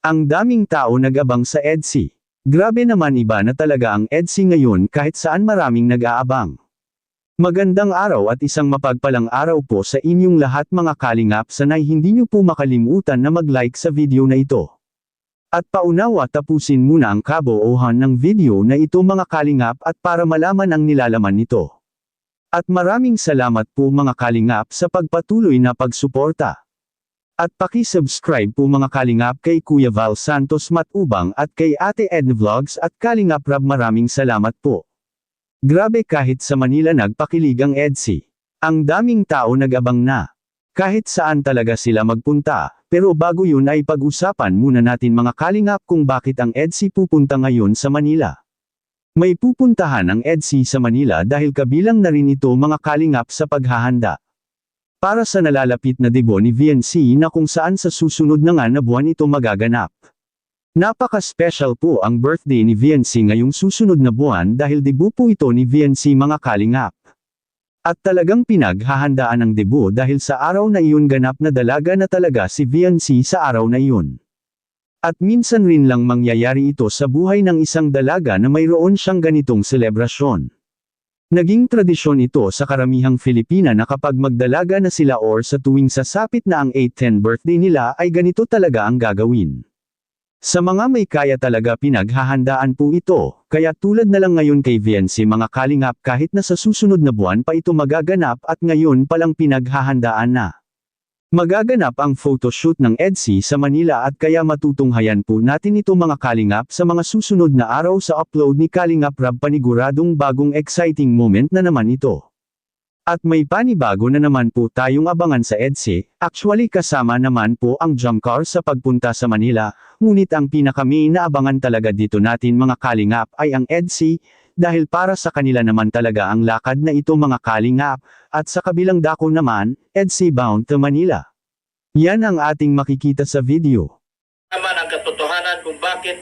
Ang daming tao nag-abang sa EDSI. Grabe naman iba na talaga ang EDSI ngayon kahit saan maraming nag-aabang. Magandang araw at isang mapagpalang araw po sa inyong lahat mga kalingap sanay hindi nyo po makalimutan na mag-like sa video na ito. At paunawa tapusin muna ang kaboohan ng video na ito mga kalingap at para malaman ang nilalaman nito. At maraming salamat po mga kalingap sa pagpatuloy na pagsuporta. At paki-subscribe po mga kalingap kay Kuya Val Santos Matubang at kay Ate Edna Vlogs at Kalingap Rab maraming salamat po. Grabe kahit sa Manila nagpakilig ang EDSI. Ang daming tao nag-abang na. Kahit saan talaga sila magpunta, pero bago yun ay pag-usapan muna natin mga kalingap kung bakit ang EDSI pupunta ngayon sa Manila. May pupuntahan ang EDSI sa Manila dahil kabilang na rin ito mga kalingap sa paghahanda. Para sa nalalapit na debo ni VNC na kung saan sa susunod na nga na buwan ito magaganap. Napaka-special po ang birthday ni VNC ngayong susunod na buwan dahil debut po ito ni VNC mga kalingap. At talagang pinaghahandaan ang debut dahil sa araw na iyon ganap na dalaga na talaga si VNC sa araw na iyon. At minsan rin lang mangyayari ito sa buhay ng isang dalaga na mayroon siyang ganitong selebrasyon. Naging tradisyon ito sa karamihang Filipina na kapag magdalaga na sila or sa tuwing sasapit na ang 8-10 birthday nila ay ganito talaga ang gagawin. Sa mga may kaya talaga pinaghahandaan po ito, kaya tulad na lang ngayon kay VNC mga kalingap kahit na sa susunod na buwan pa ito magaganap at ngayon palang pinaghahandaan na. Magaganap ang photoshoot ng EDSI sa Manila at kaya matutunghayan po natin ito mga kalingap sa mga susunod na araw sa upload ni Kalingap Rab paniguradong bagong exciting moment na naman ito. At may panibago na naman po tayong abangan sa EDSI, actually kasama naman po ang jump car sa pagpunta sa Manila, ngunit ang pinakami na abangan talaga dito natin mga kalingap ay ang EDSI, dahil para sa kanila naman talaga ang lakad na ito mga kalingap, at sa kabilang dako naman, EDSI bound to Manila. Yan ang ating makikita sa video. naman ang katotohanan kung bakit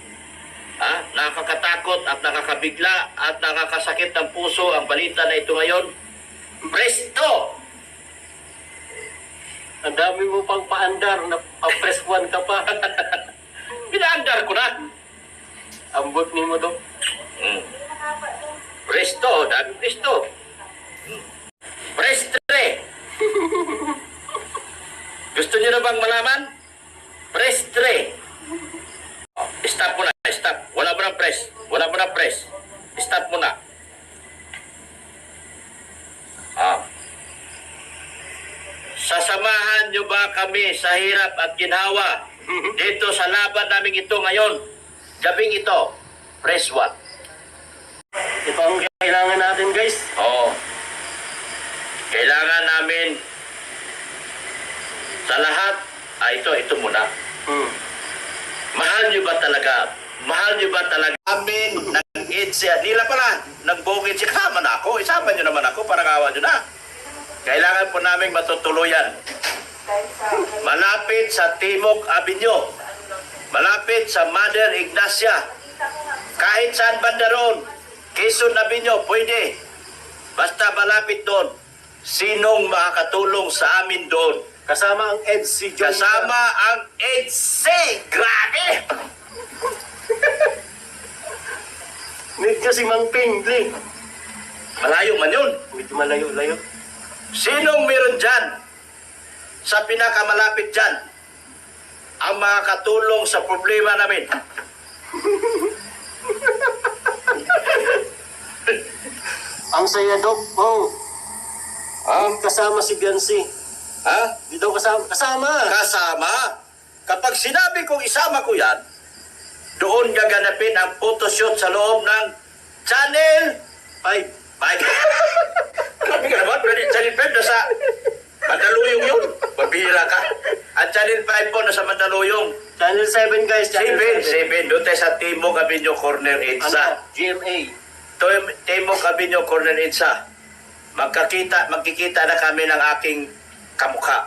ah, nakakatakot at nakakabigla at nakakasakit ng puso ang balita na ito ngayon. Presto! Dami mo pang paandar na pa-press one ka pa. Pinaandar ko na. Ambot ni mo do. Hmm. Presto, dami presto. Hmm. Prestre! Gusto niyo na bang malaman? Prestre! Oh, stop mo na, stop. Wala mo na press. Wala mo na press. Stop mo na. Ah. Sasamahan niyo ba kami sa hirap at ginhawa dito sa laban namin ito ngayon? Gabing ito, press 1. Ito ang kailangan natin guys. Oo. Kailangan namin sa lahat, ah, ito, ito muna. Hmm. Mahal niyo ba talaga? Mahal niyo ba talaga? Amin, nag-eat siya. Nila pala, nagbukid siya. Kasama na ako. Isama niyo naman ako para kawan niyo na. Kailangan po namin matutuluyan. Malapit sa Timog Avenue. Malapit sa Mother Ignacia. Kahit saan banda roon. Quezon Avenue, pwede. Basta malapit doon. Sinong makakatulong sa amin doon? Kasama ang EDC. Kasama ang EDC! Grabe! Medyo si Mang Pingli. Malayo man yun. Medyo malayo-layo. Sinong meron dyan? Sa pinakamalapit dyan? Ang makakatulong sa problema namin. Ang saya Dok. Oh. Ang kasama si Biancy. Ha? Di daw kasama. Kasama. Kasama? Kapag sinabi kong isama ko yan, doon gaganapin ang photoshoot sa loob ng Channel 5. 5. Grabe ka naman, pwede Channel 5 nasa Mandaluyong yun. Pabihira ka. At Channel 5 po nasa Mandaluyong. Channel 7 guys. Channel 7, 7. Doon tayo sa Timog Avenue Corner Ano? Edsa. GMA. Tim- Timog Avenue Corner Edsa. Magkakita, magkikita na kami ng aking kamukha.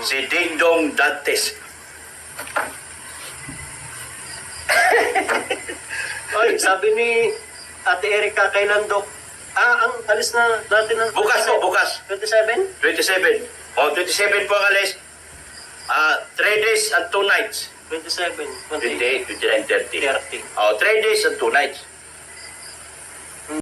Si Dingdong Dantes. Oy, sabi ni Ate Erika kailan Dok? Ah, ang alis na dati ng... Bukas po, bukas. 27? 27. O, 27 po ang alis. Ah, 3 days and 2 nights. 27, 28, 28, 29, 30. 30. Oh, 3 days and 2 nights.